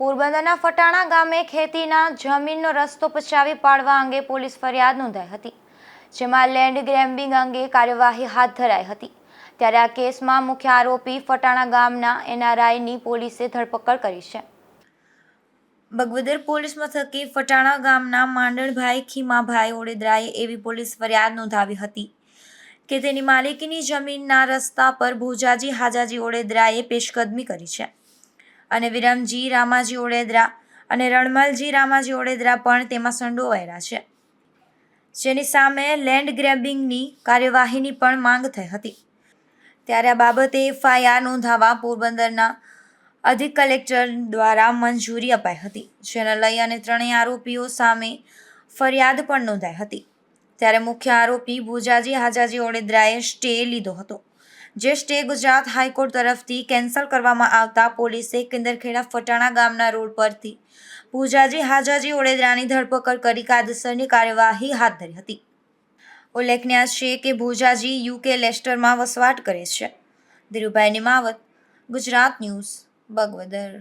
પોરબંદરના ફટાણા ગામે ખેતીના જમીનનો રસ્તો પચાવી પાડવા અંગે પોલીસ ફરિયાદ નોંધાઈ હતી, જેમાં લેન્ડ ગ્રેમ્બિંગ અંગે કાર્યવાહી હાથ ધરાઈ હતી. ત્યારે આ કેસમાં મુખ્ય આરોપી ફટાણા ગામના એનઆરઆઈની પોલીસે ધરપકડ કરી છે. બગવદર પોલીસ મથકે ફટાણા ગામના માંડણભાઈ ખીમાભાઈ ઓડેદરાએ એવી પોલીસ ફરિયાદ નોંધાવી હતી કે તેની માલિકીની જમીનના રસ્તા પર ભોજાજી હાજાજી ઓડેદરાએ પેશકદમી કરી છે. અને વિરમજી, રામાજી, ઓડેદરા અને રણમલજી, રામાજી, ઓડેદરા પણ તેમાં સંડોવાયેલા છે. જેની સામે લેન્ડ ગ્રેબિંગની કાર્યવાહીની પણ માંગ થઈ હતી. ત્યારે આ બાબતે એફઆઈઆર નોંધાવા પોરબંદરના અધિક કલેક્ટર દ્વારા મંજૂરી અપાઈ હતી. જેને લઈ અને ત્રણેય આરોપીઓ સામે ફરિયાદ પણ નોંધાઈ હતી. ત્યારે મુખ્ય આરોપી ભુજાજી, હાજાજી, ઓડેદરાએ સ્ટે લીધો હતો. જે સ્ટે ગુજરાત હાઈકોર્ટ તરફથી કેન્સલ કરવામાં આવતા પોલીસે કિંદરખેડા ફટાણા ગામના રોડ પરથી પૂજાજી હાજાજી ઓડેદરાની ધરપકડ કરી કાયદેસરની કાર્યવાહી હાથ ધરી હતી. ઉલ્લેખનીય છે કે ભુજાજી યુકે લેસ્ટરમાં વસવાટ કરે છે. ધીરુભાઈ નિમાવત, ગુજરાત ન્યૂઝ, બગવદર.